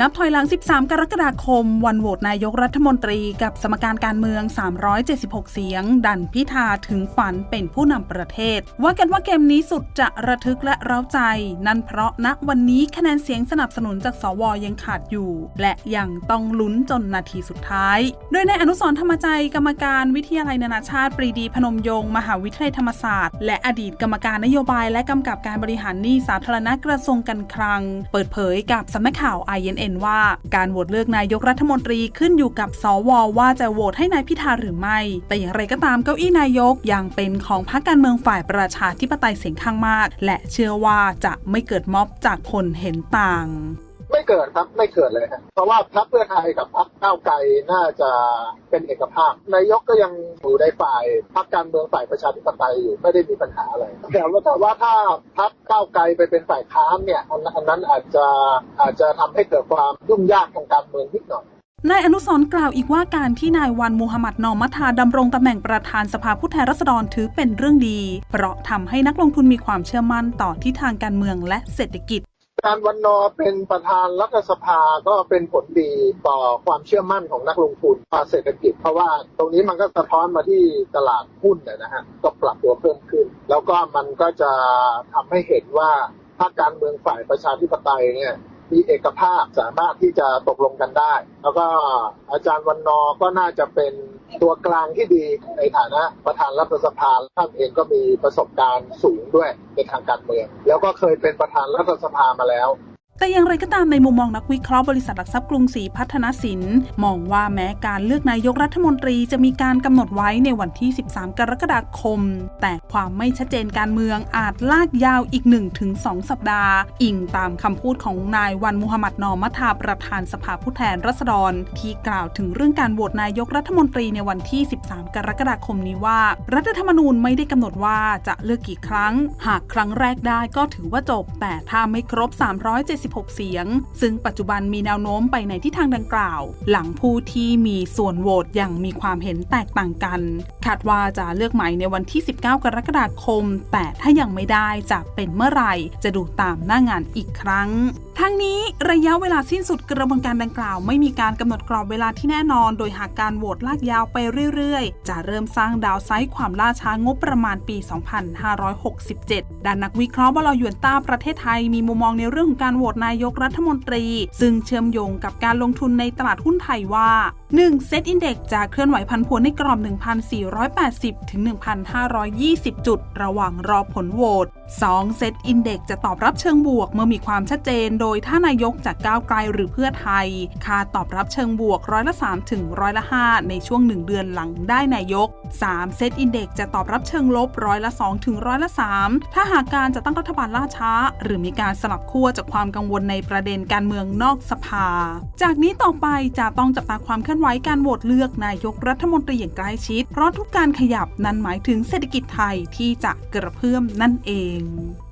นับถอยหลัง 13 กรกฎาคม วันโหวตนายกรัฐมนตรีกับสมการการเมือง 376 เสียง ดันพิธาถึงฝันเป็นผู้นำประเทศ ว่ากันว่าเกมนี้สุดจะระทึกและเร้าใจ นั่นเพราะณวันนี้คะแนนเสียงสนับสนุนจากสวยังขาดอยู่ และยังต้องลุ้นจนนาทีสุดท้าย โดยในอนุสรธรรมใจกรรมการวิทยาลัยนานาชาติปรีดีพนมยงค์มหาวิทยาลัยธรรมศาสตร์ และอดีตกรรมการนโยบาย และกำกับการบริหารหนี้สาธารณะกระทรวงการคลัง เปิดเผยกับสำนักข่าว INN ว่าการโหวตเลือกนายกรัฐมนตรีขึ้นอยู่กับสวว่าจะโหวตให้นายพิธาหรือไม่ แต่อย่างไรก็ตามเก้าอี้นายกยังเป็นของพรรคการเมืองฝ่ายประชาธิปไตยเสียงข้างมาก และเชื่อว่าจะไม่เกิดม็อบจากคนเห็นต่าง เกิดครับไม่เกิดเลยครับเพราะว่าพรรคเพื่อไทยกับพรรคก้าวไกลน่าจะเป็นเอกภาพนายกก็ยังอยู่ในฝ่ายพรรคการเมืองฝ่ายประชาธิปไตยอยู่ไม่ได้มีปัญหาอะไรแต่ว่าแต่ว่าถ้าพรรคก้าวไกลไปเป็นฝ่ายค้านเนี่ยอันนั้นอาจจะอาจจะทำให้เกิดความยุ่งยากทางการเมืองนิดหน่อยนายอนุสรกล่าวอีกว่าการที่นายวันมูฮัมหมัดนอมัทาดำรงตำแหน่งประธานสภาผู้แทนราษฎรถือเป็นเรื่องดี เพราะทำให้นักลงทุนมีความเชื่อมั่นต่อทิศทางการเมืองและเศรษฐกิจ การวันนอเป็นประธานรัฐสภาก็เป็นผลดีต่อความเชื่อมั่นของนักลงทุนต่อเศรษฐกิจ เพราะว่าตรงนี้มันก็สะท้อนมาที่ตลาดหุ้นนะฮะก็ปรับตัวเพิ่มขึ้น แล้วก็มันก็จะทำให้เห็นว่าภาคการเมืองฝ่ายประชาธิปไตยเนี่ยมีเอกภาพสามารถที่จะตกลงกันได้ แล้วก็อาจารย์วันนอก็น่าจะเป็น ตัวกลางที่ดีในฐานะประธานรัฐสภาท่านเองก็มีประสบการณ์สูงด้วยในทางการเมืองแล้วก็เคยเป็นประธานรัฐสภามาแล้ว แต่อย่างไรก็ตามในมุมมองนักวิเคราะห์บริษัทหลักทรัพย์กรุงศรีพัฒนสินมองว่าแม้การเลือกนายกรัฐมนตรีจะมีการกำหนดไว้ในวันที่ 13 กรกฎาคม แต่ความไม่ชัดเจนการเมืองอาจลากยาวอีก 1-2 สัปดาห์ อิงตามคำพูดของนายวันมูฮัมหมัดนอมัทาประธานสภาผู้แทนราษฎร ที่กล่าวถึงเรื่องการโหวตนายกรัฐมนตรีในวันที่ 13 กรกฎาคมนี้ว่า รัฐธรรมนูญไม่ได้กำหนดว่าจะเลือกกี่ครั้ง หากครั้งแรกได้ก็ถือว่าจบ แต่ถ้าไม่ครบ 370 376เสียง ซึ่งปัจจุบันมีแนวโน้มไปในทิศทางดังกล่าว หลังผู้ที่มีส่วนโหวตอย่างมีความเห็นแตกต่างกัน คาดว่าจะเลือกใหม่ในวันที่ 19 กรกฎาคม แต่ถ้ายังไม่ได้จะเป็นเมื่อไหร่ จะดูตามหน้างานอีกครั้งทั้งนี้ระยะเวลาสิ้นสุดกระบวนการดังกล่าว ไม่มีการกำหนดกรอบเวลาที่แน่นอน โดยหากการโหวตลากยาวไปเรื่อยๆ จะเริ่มสร้างดาวไซด์ความล่าช้างบประมาณปี 2567 ด้านนักวิเคราะห์บลยวนต้าประเทศไทยมีมุมมองในเรื่องของการโหวตนายกรัฐมนตรี ซึ่งเชื่อมโยงกับการลงทุนในตลาดหุ้นไทยว่า 1. เซตอินเด็กจะเคลื่อนไหวพันผวนในกรอบ 1,480 ถึง 1,520 จุด ระหว่างรอผลโหวต 2. เซตอินเด็กจะตอบรับเชิงบวก เมื่อมีความชัดเจน โดยถ้านายกจากก้าวไกลหรือเพื่อไทยคาตอบรับเชิงบวกร้อยละ3ถึงร้อยละ5ในช่วง 1 เดือนหลังได้นายก 3. เซตอินเด็กจะตอบรับเชิงลบร้อยละ2ถึงร้อยละ3ถ้าหากการจะตั้งรัฐบาลล่าช้า หรือมีการสลับขั้วจากความกังวลในประเด็นการเมืองนอกสภา จากนี้ต่อไปจะต้องจับตาความเคลื่อนไหวการโหวตเลือกนายกรัฐมนตรีอย่างใกล้ชิด เพราะทุกการขยับนั้นหมายถึงเศรษฐกิจไทยที่จะกระเพื่อมนั่นเอง being